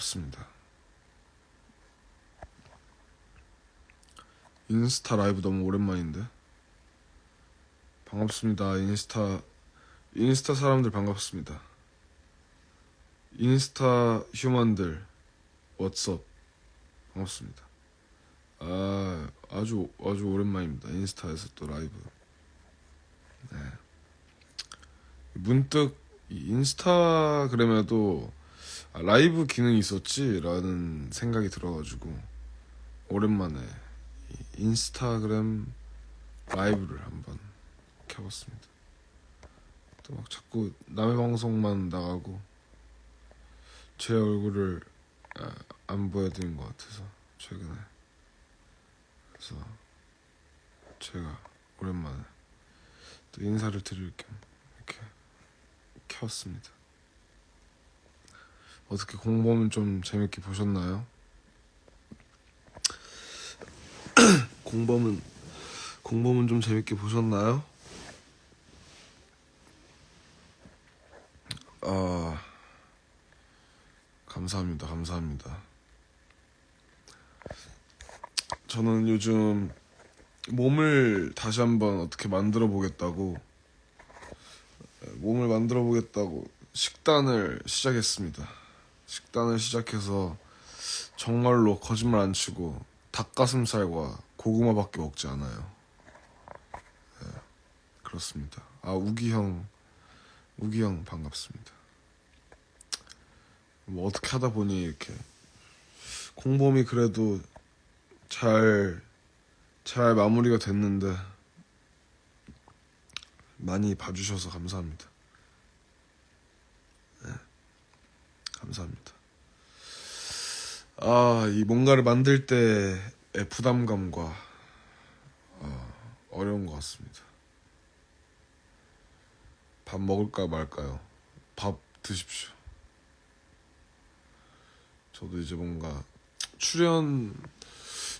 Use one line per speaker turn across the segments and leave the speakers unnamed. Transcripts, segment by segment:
반갑습니다. 인스타 라이브 너무 오랜만인데. 반갑습니다. 인스타 인스타 사람들 반갑습니다. 인스타 휴먼들 왓썹 반갑습니다. 아 아주 아주 오랜만입니다. 인스타에서 또 라이브. 네. 문득 이 인스타그램에도 아, 라이브 기능이 있었지라는 생각이 들어가지고 오랜만에 이 인스타그램 라이브를 한번 켜봤습니다. 또 막 자꾸 남의 방송만 나가고 제 얼굴을 아, 안 보여드린 것 같아서 최근에 그래서 제가 오랜만에 또 인사를 드릴 겸 이렇게 켰습니다. 어떻게 공범은 좀 재밌게 보셨나요? 공범은 공범은 좀 재밌게 보셨나요? 아 감사합니다, 감사합니다. 저는 요즘 몸을 다시 한번 어떻게 만들어 보겠다고 몸을 만들어 보겠다고 식단을 시작했습니다. 식단을 시작해서 정말로 거짓말 안 치고 닭가슴살과 고구마밖에 먹지 않아요. 네, 그렇습니다. 아 우기 형, 우기 형 반갑습니다. 뭐 어떻게 하다 보니 이렇게 공범이 그래도 잘, 잘 마무리가 됐는데 많이 봐주셔서 감사합니다. 네, 감사합니다. 아, 이 뭔가를 만들 때의 부담감과 어, 어려운 것 같습니다. 밥 먹을까 말까요? 밥 드십시오. 저도 이제 뭔가 출연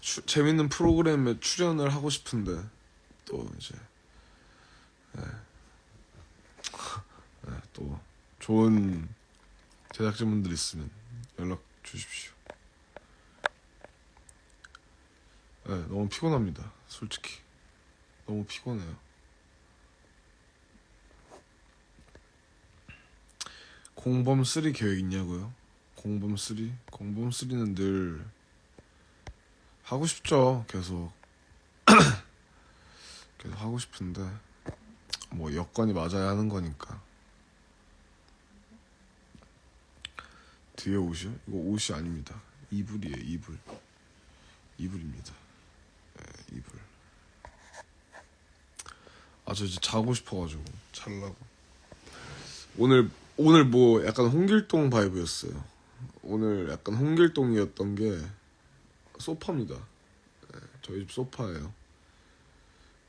추- 재밌는 프로그램에 출연을 하고 싶은데 또 이제 네. 네, 또 좋은 제작진분들 있으면 연락 주십시오. 네, 너무 피곤합니다. 솔직히 너무 피곤해요. 공범 3 계획 있냐고요? 공범 3? 공범 3는 늘 하고 싶죠. 계속 계속 하고 싶은데 뭐 여건이 맞아야 하는 거니까. 뒤에 옷이요? 이거 옷이 아닙니다. 이불이에요. 이불. 이불입니다. 네, 이불. 아 저 이제 자고 싶어가지고 잘라고. 오늘 오늘 뭐 약간 홍길동 바이브였어요. 오늘 약간 홍길동이었던 게 소파입니다. 네, 저희 집 소파예요.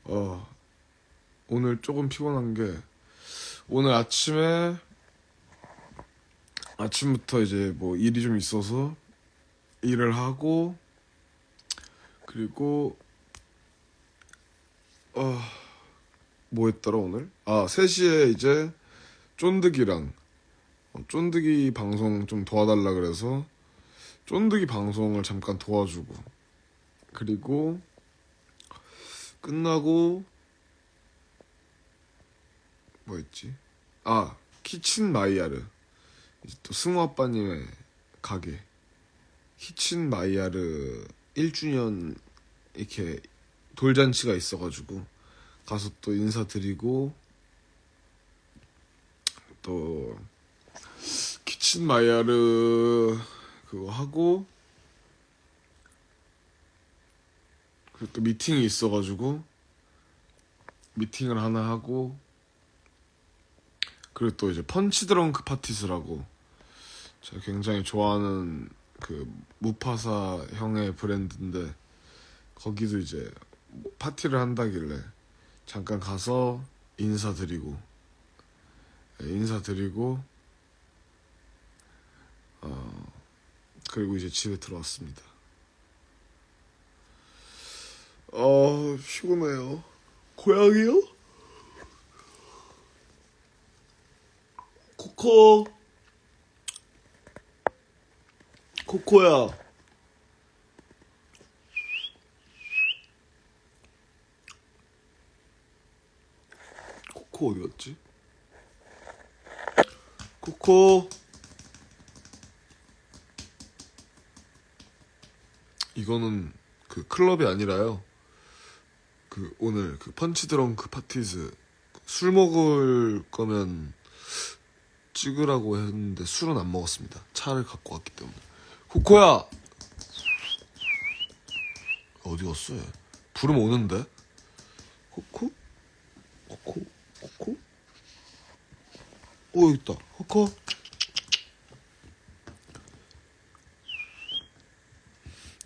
어, 오늘 조금 피곤한 게 오늘 아침에 아침부터 이제 뭐 일이 좀 있어서 일을 하고 그리고 어, 뭐 했더라 오늘? 아 3시에 이제 쫀득이랑 어, 쫀득이 방송 좀 도와달라 그래서 쫀득이 방송을 잠깐 도와주고 그리고 끝나고 뭐였지? 아 키친 마이야르 이제 또 승우 아빠님의 가게 키친 마이야르 1주년 이렇게 돌잔치가 있어가지고 가서 또 인사드리고 또 키친 마이야르 그거 하고 그리고 또 미팅이 있어가지고 미팅을 하나 하고 그리고 또 이제 펀치 드렁크 파티스라고 제가 굉장히 좋아하는 그 무파사 형의 브랜드인데 거기도 이제 뭐 파티를 한다길래 잠깐 가서 인사드리고 예, 인사드리고 어 그리고 이제 집에 들어왔습니다. 어 피곤해요. 고양이요? 코코 코코야. 코코 어디 갔지? 코코. 이거는 그 클럽이 아니라요. 그 오늘 그 펀치 드렁크 파티즈 술 먹을 거면 찍으라고 했는데 술은 안 먹었습니다. 차를 갖고 왔기 때문에. 코코야! 어디 갔어, 얘? 부르면 오는데? 코코? 코코? 코코? 어, 여기 있다. 코코?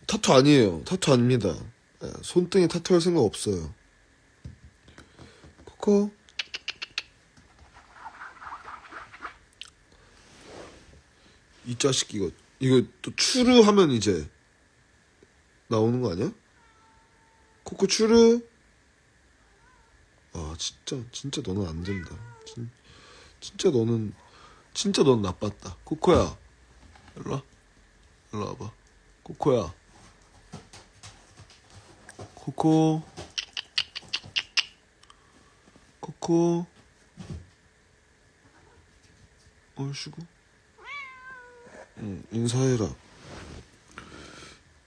타투 아니에요. 타투 아닙니다. 예, 손등에 타투 할 생각 없어요. 코코? 이 자식 이거 이거 또 추르 하면 이제 나오는 거 아니야? 코코 추르 아 진짜 진짜 너는 안 된다 진, 진짜 너는 진짜 넌 나빴다 코코야 일로 와 일로 와봐 코코야 코코 코코 얼씨구 응, 인사해라.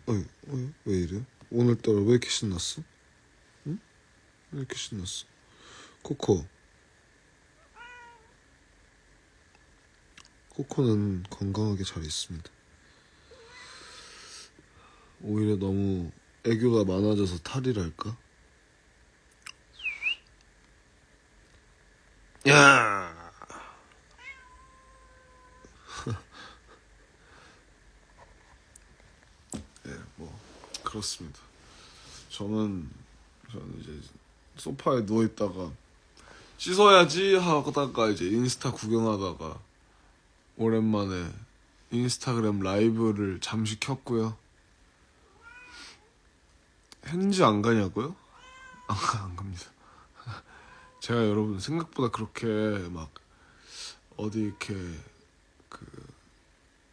어이, 어이, 왜 이래? 오늘따라 왜 이렇게 신났어? 응? 왜 이렇게 신났어? 코코. 코코는 건강하게 잘 있습니다. 오히려 너무 애교가 많아져서 탈이랄까? 야! 예, 뭐 그렇습니다. 저는 저는 이제 소파에 누워 있다가 씻어야지 하다가 이제 인스타 구경하다가 오랜만에 인스타그램 라이브를 잠시 켰고요. 현지 안 가냐고요? 안, 가, 안 갑니다. 제가 여러분 생각보다 그렇게 막 어디 이렇게 그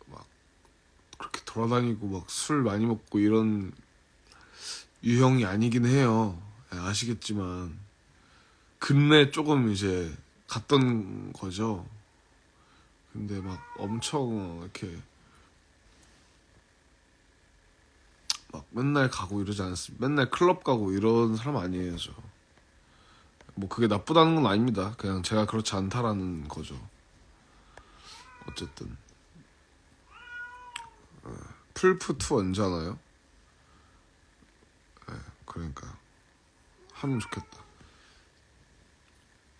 막 그렇게 돌아다니고 막 술 많이 먹고 이런 유형이 아니긴 해요. 예, 아시겠지만 근래 조금 이제 갔던 거죠. 근데 막 엄청 이렇게 막 맨날 가고 이러지 않습니다. 맨날 클럽 가고 이런 사람 아니에요, 저. 뭐 그게 나쁘다는 건 아닙니다. 그냥 제가 그렇지 않다라는 거죠. 어쨌든 어, 풀프 2 언제 하나요? 네, 그러니까 하면 좋겠다.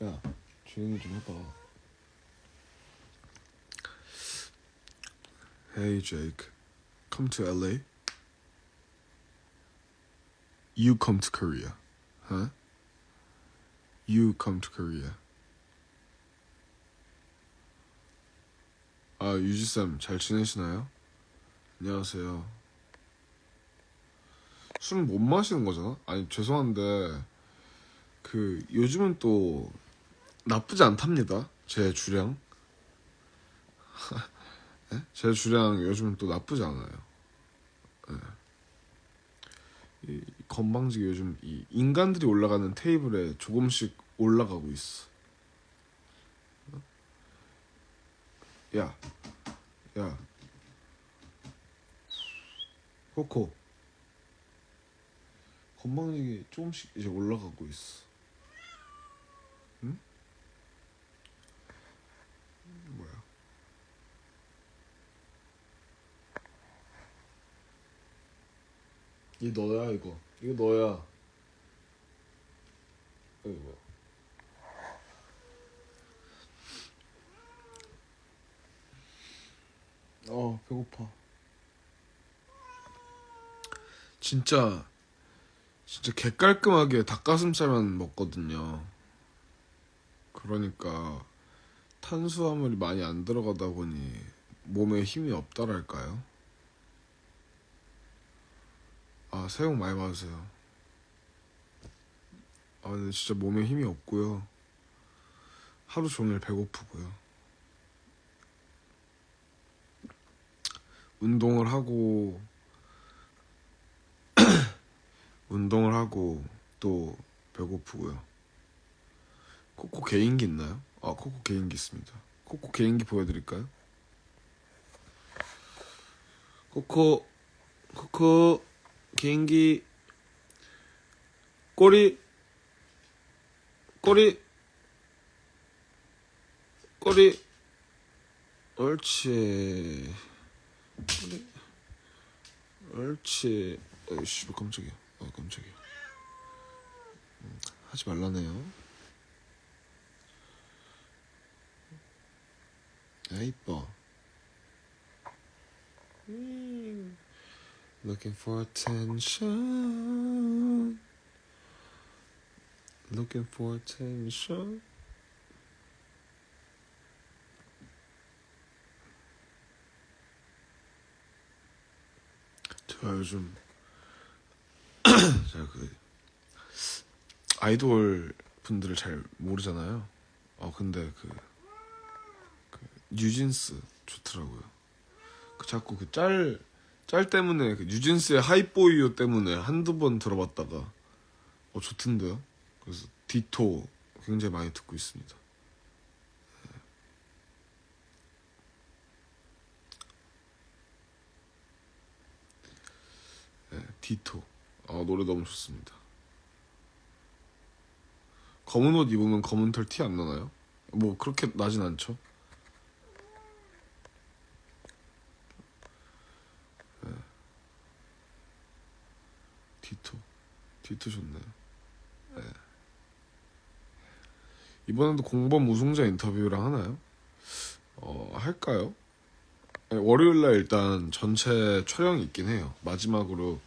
야, 조용히 좀 해봐. Hey Jake, come to LA. You come to Korea, huh? You come to Korea. 아 유지쌤 잘 지내시나요? 안녕하세요. 술못 마시는 거잖아? 아니 죄송한데 그 요즘은 또 나쁘지 않답니다. 제 주량. 예? 제 주량 요즘은 또 나쁘지 않아요. 예. 이 건방지게 요즘 이 인간들이 올라가는 테이블에 조금씩 올라가고 있어. 야, 야, 코코. 건방지게 조금씩 이제 올라가고 있어. 이 너야 이거. 이거 너야. 이거 뭐야? 어 배고파. 진짜 진짜 개깔끔하게 닭가슴살만 먹거든요. 그러니까 탄수화물이 많이 안 들어가다 보니 몸에 힘이 없다랄까요? 아 새해 복 많이 받으세요. 아 근데 진짜 몸에 힘이 없고요. 하루 종일 배고프고요. 운동을 하고 운동을 하고 또 배고프고요. 코코 개인기 있나요? 아 코코 개인기 있습니다. 코코 개인기 보여드릴까요? 코코 코코 개인기 꼬리 꼬리 꼬리 옳지. 꼬리 옳지. 어이씨 깜짝이야. 아 깜짝이야. 음, 하지 말라네요. 아 이뻐. 음. Looking for attention Looking for attention 제가 요즘 제가 그 아이돌 분들을 잘 모르잖아요. 어 근데 그, 그 뉴진스 좋더라고요. 그 자꾸 그 짤 짤 때문에 그 뉴진스의 하이보이요 때문에 한두 번 들어봤다가 어 좋던데요. 그래서 디토 굉장히 많이 듣고 있습니다. 네, 디토. 아, 노래 너무 좋습니다. 검은 옷 입으면 검은 털 티 안 나나요? 뭐 그렇게 나진 않죠. 디토. 디토 좋네요. 네. 이번에도 공범 우승자 인터뷰랑 하나요? 어, 할까요? 네, 월요일 날 일단 전체 촬영이 있긴 해요. 마지막으로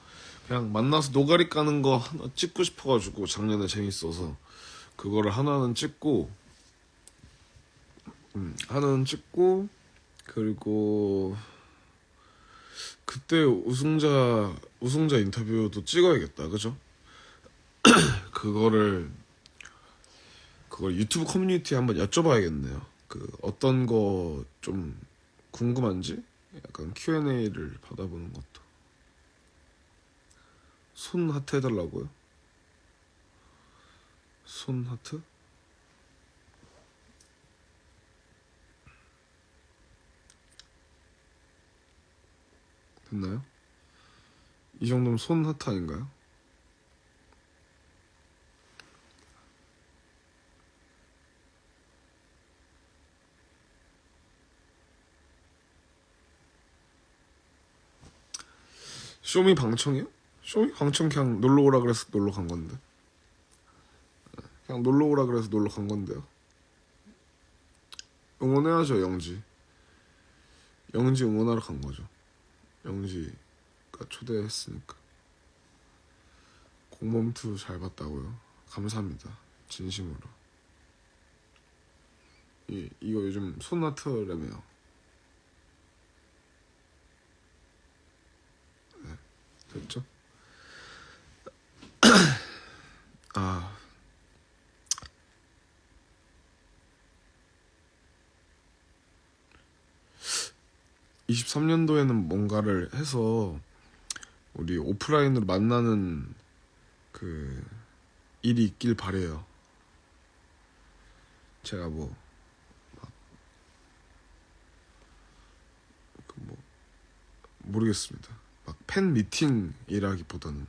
그냥 만나서 노가리 까는 거 하나 찍고 싶어가지고 작년에 재밌어서 그거를 하나는 찍고 음, 하나는 찍고 그리고 그때 우승자 우승자 인터뷰도 찍어야겠다, 그죠? 그거를 그걸 유튜브 커뮤니티에 한번 여쭤봐야겠네요. 그 어떤 거 좀 궁금한지 약간 Q&A를 받아보는 것도 손 하트 해달라고요? 손 하트? 됐나요? 이 정도면 손 하트 아닌가요? 쇼미 방청이요? 쇼미 방청 그냥 놀러 오라 그래서 놀러 간 건데. 그냥 놀러 오라 그래서 놀러 간 건데요. 응원해야죠, 영지. 영지 응원하러 간 거죠. 영지 가 초대했으니까. 공범투 잘 봤다고요? 감사합니다. 진심으로. 이, 이거 요즘 손아트라며요. 됐죠? 아. (23년도에는) 뭔가를 해서 우리 오프라인으로 만나는 그 일이 있길 바래요. 제가 뭐, 그 뭐, 모르겠습니다. 막 팬 미팅이라기보다는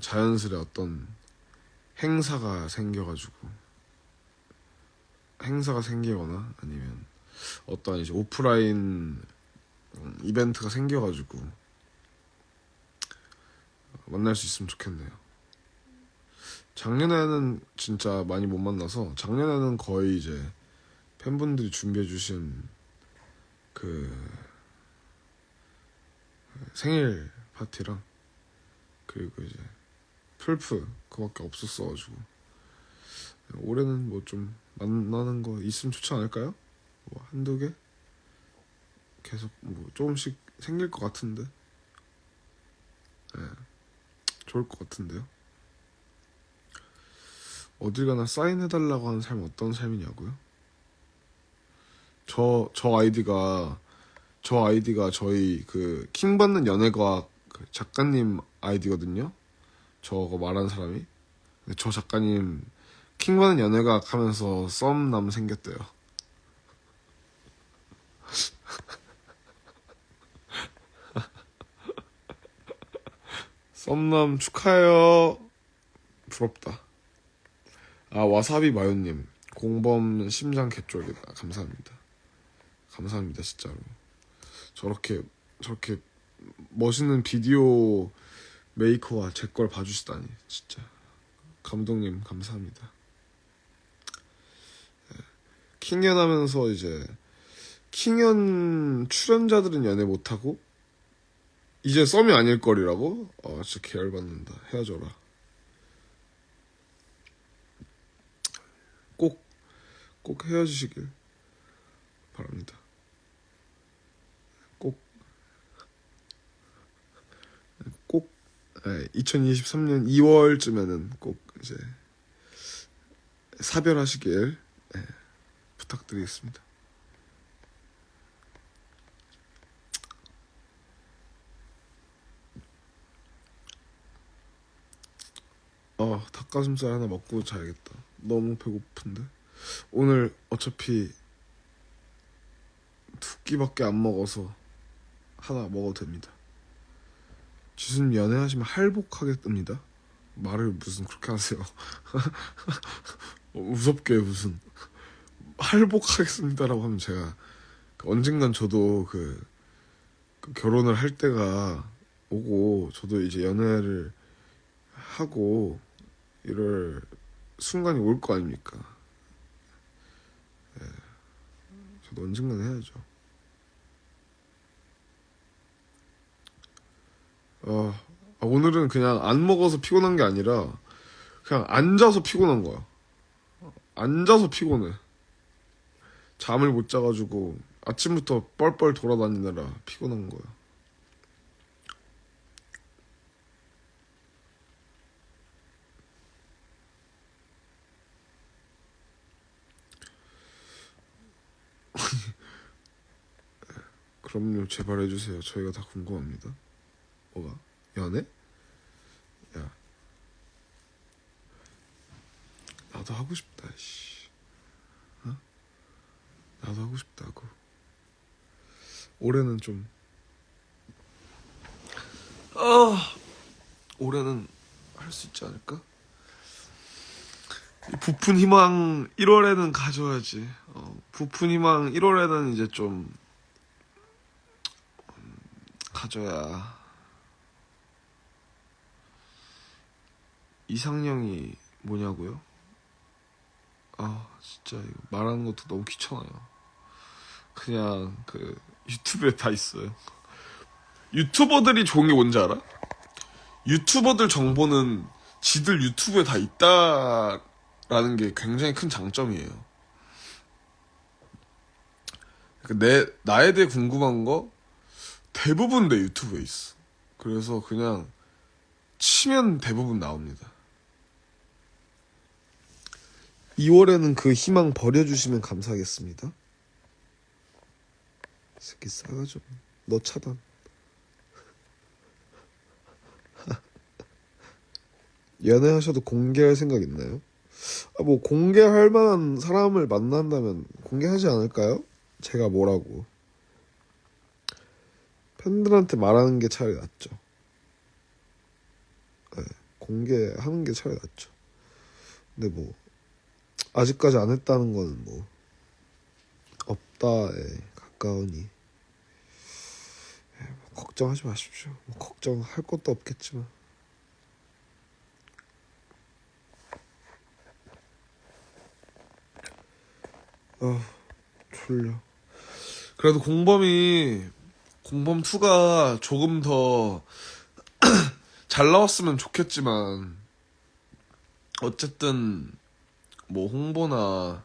자연스레 어떤 행사가 생겨가지고 행사가 생기거나 아니면 어떠한 이제 오프라인 음, 이벤트가 생겨가지고 만날 수 있으면 좋겠네요. 작년에는 진짜 많이 못 만나서 작년에는 거의 이제 팬분들이 준비해 주신 그 생일 파티랑 그리고 이제 풀프 그밖에 없었어가지고 올해는 뭐 좀 만나는 거 있으면 좋지 않을까요? 뭐 한두 개 계속 뭐 조금씩 생길 것 같은데 네, 좋을 것 같은데요. 어딜 가나 사인해달라고 하는 삶 어떤 삶이냐고요? 저, 저 아이디가 저 아이디가 저희 그 킹받는 연애과학 그 작가님 아이디거든요. 저거 말한 사람이. 저 작가님 킹받는 연애과학 하면서 썸남 생겼대요. 썸남 축하해요. 부럽다. 아 와사비 마요님 공범 심장 개쫄이다. 감사합니다. 감사합니다 진짜로. 저렇게 저렇게 멋있는 비디오 메이커가 제걸 봐주시다니 진짜 감독님 감사합니다. 예. 킹연 하면서 이제 킹연 출연자들은 연애 못하고 이제 썸이 아닐 거리라고? 아 진짜 계열받는다 헤어져라 꼭 꼭 헤어지시길 바랍니다 꼭꼭 2023년 2월쯤에는 꼭 이제 사별하시길 예, 부탁드리겠습니다. 아 닭가슴살 하나 먹고 자야겠다. 너무 배고픈데 오늘 어차피 두 끼밖에 안 먹어서 하나 먹어도 됩니다. 지수님 연애하시면 할복하게 뜹니다. 말을 무슨 그렇게 하세요? 어, 무섭게 무슨 할복하겠습니다라고 하면 제가 그 언젠간 저도 그, 그 결혼을 할 때가 오고 저도 이제 연애를 하고 이럴 순간이 올 거 아닙니까? 예. 저도 언젠간 해야죠. 아, 아, 오늘은 그냥 안 먹어서 피곤한 게 아니라 그냥 앉아서 피곤한 거야. 앉아서 피곤해. 잠을 못 자가지고 아침부터 뻘뻘 돌아다니느라 피곤한 거야. 그럼요, 제발 해주세요. 저희가 다 궁금합니다. 뭐가? 연애? 야. 나도 하고 싶다, 씨. 어? 나도 하고 싶다고. 올해는 좀. 아, 올해는 할 수 있지 않을까? 이 부푼 희망 1월에는 가져야지. 어, 부푼 희망 1월에는 이제 좀 음, 가져야 이상형이 뭐냐고요? 아 진짜 이거 말하는 것도 너무 귀찮아요. 그냥 그 유튜브에 다 있어요. 유튜버들이 좋은 게 뭔지 알아? 유튜버들 정보는 지들 유튜브에 다 있다라는 게 굉장히 큰 장점이에요. 그내 나에 대해 궁금한 거 대부분 내 유튜브에 있어. 그래서 그냥 치면 대부분 나옵니다. 2월에는 그 희망 버려주시면 감사하겠습니다. 새끼 싸가지고 너 차단. 연애하셔도 공개할 생각 있나요? 아, 뭐 공개할 만한 사람을 만난다면 공개하지 않을까요? 제가 뭐라고 팬들한테 말하는 게 차라리 낫죠. 네, 공개하는 게 차라리 낫죠. 근데 뭐 아직까지 안 했다는 건뭐 없다에 가까우니 예, 뭐 걱정하지 마십시오. 뭐 걱정할 것도 없겠지만 아 졸려. 그래도 공범이 공범 2가 조금 더 잘 나왔으면 좋겠지만 어쨌든 뭐 홍보나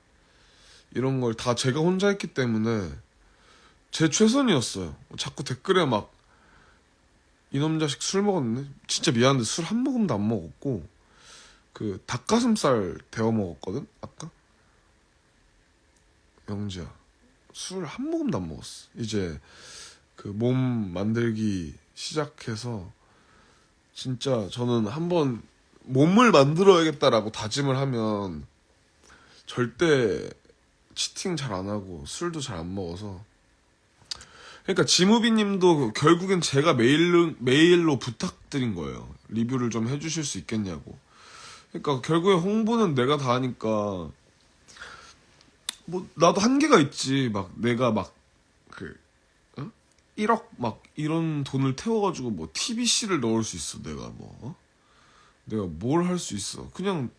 이런 걸 다 제가 혼자 했기 때문에 제 최선이었어요. 자꾸 댓글에 막 이놈 자식 술 먹었네. 진짜 미안한데 술 한 모금도 안 먹었고 그 닭가슴살 데워 먹었거든 아까. 영지야 술 한 모금도 안 먹었어. 이제 그 몸 만들기 시작해서 진짜 저는 한번 몸을 만들어야겠다라고 다짐을 하면 절대 치팅 잘 안 하고 술도 잘 안 먹어서 그러니까 지무비님도 결국엔 제가 메일로 메일로 부탁드린 거예요. 리뷰를 좀 해주실 수 있겠냐고. 그러니까 결국에 홍보는 내가 다 하니까 뭐 나도 한계가 있지. 막 내가 막 그 1억 막 이런 돈을 태워가지고 뭐 TBC를 넣을 수 있어 내가 뭐 어? 내가 뭘 할 수 있어. 그냥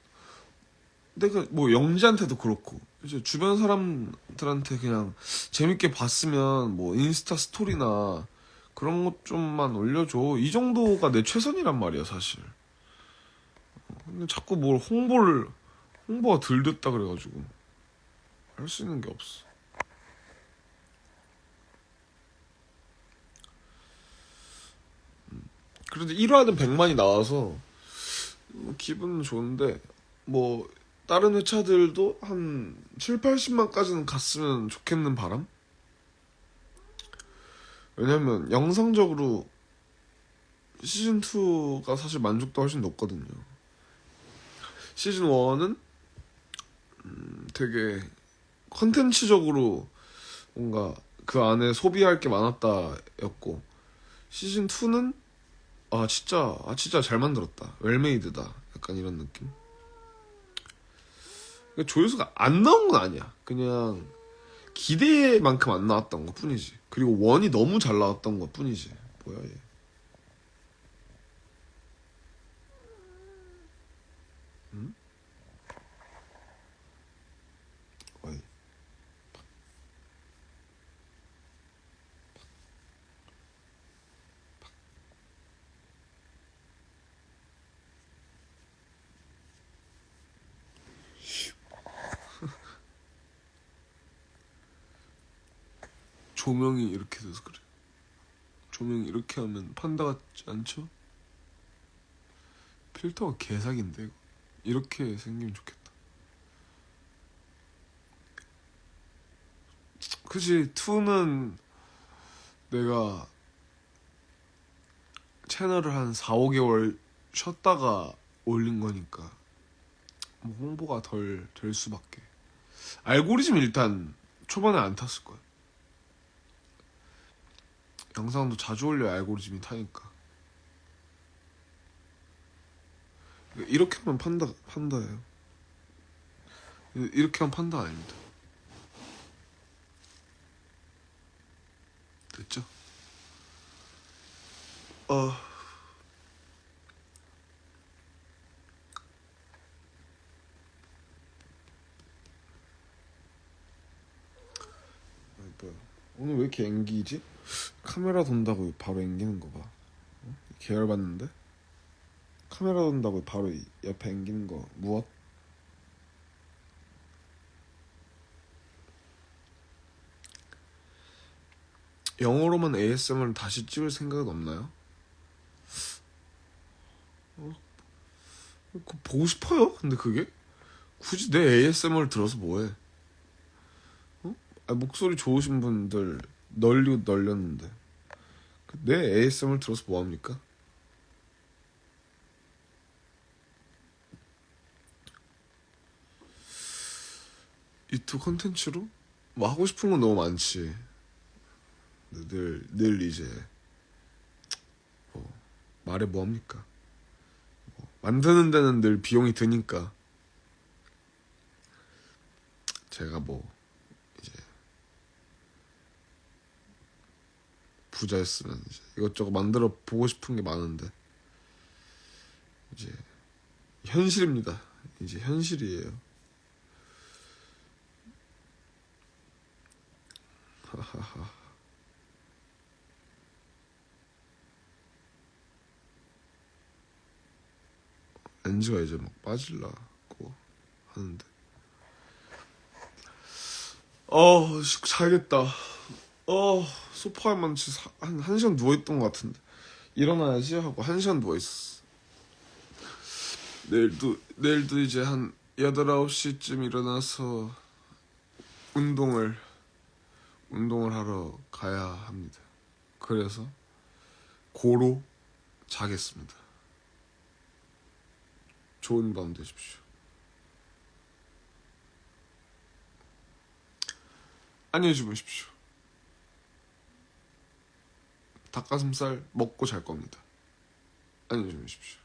내가 뭐 영지한테도 그렇고 이제 주변 사람들한테 그냥 재밌게 봤으면 뭐 인스타 스토리나 그런 것 좀만 올려줘. 이 정도가 내 최선이란 말이야 사실. 근데 자꾸 뭘 홍보를 홍보가 덜 됐다 그래가지고 할 수 있는 게 없어 그래도 1화는 100만이 나와서 뭐 기분은 좋은데 뭐 다른 회차들도 한 7, 80만까지는 갔으면 좋겠는 바람? 왜냐면 영상적으로 시즌2가 사실 만족도 훨씬 높거든요. 시즌1은 음, 되게 컨텐츠적으로 뭔가 그 안에 소비할 게 많았다였고 시즌2는 아 진짜 아 진짜 잘 만들었다. 웰메이드다. 약간 이런 느낌? 그러니까 조회수가 안 나온 건 아니야. 그냥 기대만큼 안 나왔던 것 뿐이지. 그리고 원이 너무 잘 나왔던 것 뿐이지. 뭐야 얘 응? 어이. 조명이 이렇게 돼서 그래. 조명이 이렇게 하면 판다 같지 않죠? 필터가 개사기인데 이거. 이렇게 생기면 좋겠다. 그지 2는 내가 채널을 한 4, 5개월 쉬었다가 올린 거니까 뭐 홍보가 덜 될 수밖에. 알고리즘 일단 초반에 안 탔을 거야. 영상도 자주 올려야 알고리즘이 타니까. 이렇게 하면 판다 판다예요. 이렇게 하면 판다 아닙니다. 됐죠? 어. 아니, 뭐야. 오늘 왜 이렇게 앵기지? 카메라 돈다고 바로 앵기는 거 봐. 어? 계열 받는데? 카메라 돈다고 바로 이 옆에 앵기는 거 무엇? 영어로만 ASMR 다시 찍을 생각은 없나요? 어? 그거 보고 싶어요? 근데 그게? 굳이 내 ASMR 들어서 뭐해? 어? 아, 목소리 좋으신 분들 널리고 널렸는데 그내 ASMR 들어서 뭐합니까? 유튜브 컨텐츠로? 뭐 하고 싶은 건 너무 많지 늘, 늘 이제 뭐 말해 뭐 합니까? 뭐 만드는 데는 늘 비용이 드니까 제가 뭐 이제 부자였으면 이제 이것저것 만들어 보고 싶은 게 많은데 이제 현실입니다. 이제 현실이에요. 하하하. 렌즈가 이제 막 빠질라고 하는데. 어, 씨, 자야겠다. 어, 소파에만 한, 한 시간 누워있던 것 같은데. 일어나야지 하고 한 시간 누워있었어. 내일도, 내일도 이제 한 8, 9시쯤 일어나서 운동을, 운동을 하러 가야 합니다. 그래서 고로 자겠습니다. 좋은 밤 되십시오. 안녕히 주무십시오. 닭가슴살 먹고 잘 겁니다. 안녕히 주무십시오.